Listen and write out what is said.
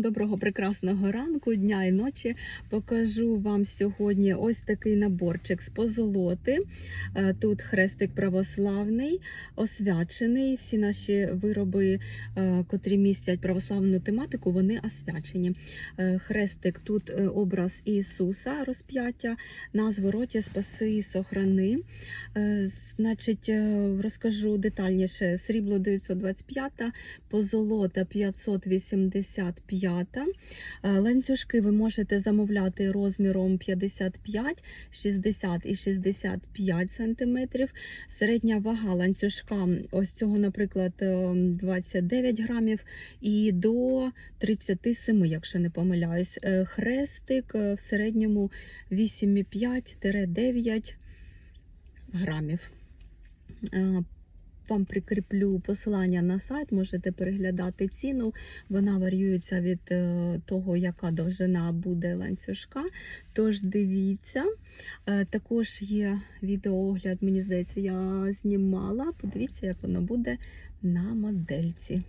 Доброго прекрасного ранку, дня і ночі. Покажу вам сьогодні ось такий наборчик з позолоти. Е, Тут хрестик православний, освячений. Всі наші вироби, е, котрі містять православну тематику, вони освячені. Е, Хрестик тут образ Ісуса розп'яття, на звороті спаси і сохрани. Значить, розкажу детальніше: срібло 925, позолота 585. Е, Ланцюжки ви можете замовляти розміром 55, 60 і 65 см. Середня вага ланцюжка ось цього, наприклад, е, 29 грамів і до 37, якщо не помиляюсь. Е, Хрестик е, в середньому 8,5-9 грамів. Вам прикріплю посилання на сайт, можете переглядати ціну. Вона варіюється від е, того, яка довжина буде ланцюжка. Тож дивіться. Е, Також є відеоогляд, мені здається, я знімала. Подивіться, як воно буде на модельці.